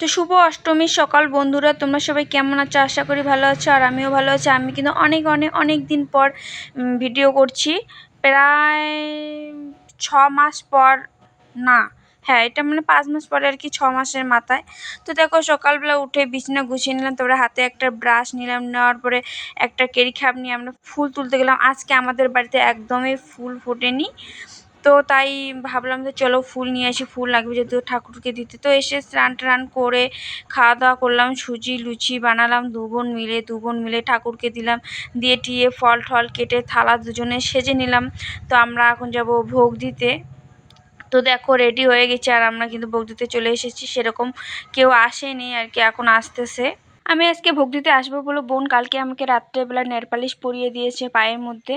তো শুভ অষ্টমীর সকাল বন্ধুরা, তোমরা সবাই কেমন আছো? আশা করি ভালো আছো আর আমিও ভালো আছি। আমি কিন্তু অনেক অনেক অনেক দিন পর ভিডিও করছি। প্রায় ছ মাস পর, না হ্যাঁ এটা মানে পাঁচ মাস পরে আর কি, ছ মাসের মাথায়। তো দেখো, সকালবেলা উঠে বিছানা গুছিয়ে নিলাম, তারপরে হাতে একটা ব্রাশ নিলাম, নেওয়ার পরে একটা কেরি খাপ নিয়ে আমরা ফুল তুলতে গেলাম। আজকে আমাদের বাড়িতে একদমই ফুল ফোটেনি। তো তাই ভাবলাম যে চলো ফুল নিয়ে আসি, ফুল লাগবে যেহেতু ঠাকুরকে দিতে। তো এসে স্নান টান করে খাওয়া দাওয়া করলাম, সুজি, লুচি বানালাম দু বোন মিলে দু বোন মিলে ঠাকুরকে দিলাম। দিয়ে টিয়ে ফল টল কেটে থালা দুজনে সেজে নিলাম। তো আমরা এখন যাব ভোগ দিতে। তো দেখো রেডি হয়ে গেছে আর আমরা কিন্তু ভোগ দিতে চলে এসেছি। সেরকম কেউ আসেনি আর কি, এখন আসতেছে। আমি আজকে ভোগ দিতে আসব বলে বোন কালকে আমাকে রাত্রেবেলা নেরপালিশ পরিয়ে দিয়েছে পায়ের মধ্যে।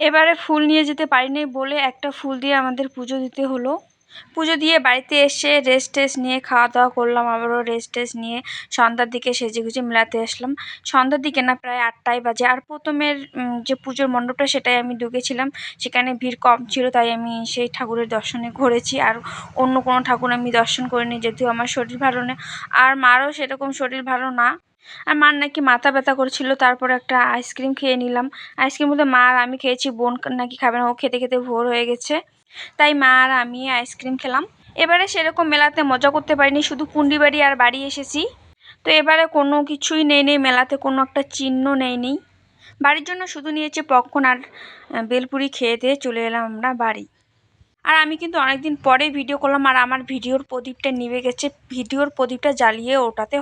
এবারে ফুল নিয়ে যেতে পারিনি বলে একটা ফুল দিয়ে আমাদের পুজো দিতে হলো। পুজো দিয়ে বাড়িতে এসে রেস্ট টেস্ট নিয়ে খাওয়া দাওয়া করলাম, আবারও রেস্ট টেস্ট নিয়ে সন্ধ্যার দিকে সেজে গুজে মেলাতে আসলাম। সন্ধ্যার দিকে না, প্রায় আটটায় বাজে। আর প্রথমের যে পুজোর মণ্ডপটা সেটাই আমি ঢুকেছিলাম। সেখানে ভিড় কম ছিল, তাই আমি সেই ঠাকুরের দর্শনে ঘুরেছি। আর অন্য কোনো ঠাকুর আমি দর্শন করিনি, যেহেতু আমার শরীর ভালো নেই আর মারও সেরকম শরীর ভালো না। আর মার নাকি মাথা ব্যথা করছিল, তারপর একটা আইসক্রিম খেয়ে নিলাম। আইসক্রিম বলতে মা আর আমি খেয়েছি, বোন নাকি খাবে না, ও খেতে খেতে ভোর হয়ে গেছে। তাই মা আর আমি আইসক্রিম খেলাম। এবারে সেরকম মেলাতে মজা করতে পারিনি, শুধু কুন্ডি বাড়ি আর বাড়ি এসেছি। তো এবারে কোনো কিছুই নেই নেই মেলাতে, কোনো একটা চিহ্ন নেই নেই। বাড়ির জন্য শুধু নিয়েছে পক্ষণ আর বেলপুরি খেয়ে দিয়ে চলে এলাম আমরা বাড়ি। আর আমি কিন্তু অনেকদিন পরে ভিডিও করলাম, আর আমার ভিডিওর প্রদীপটা নিভে গেছে, ভিডিওর প্রদীপটা জ্বালিয়ে ওটাতে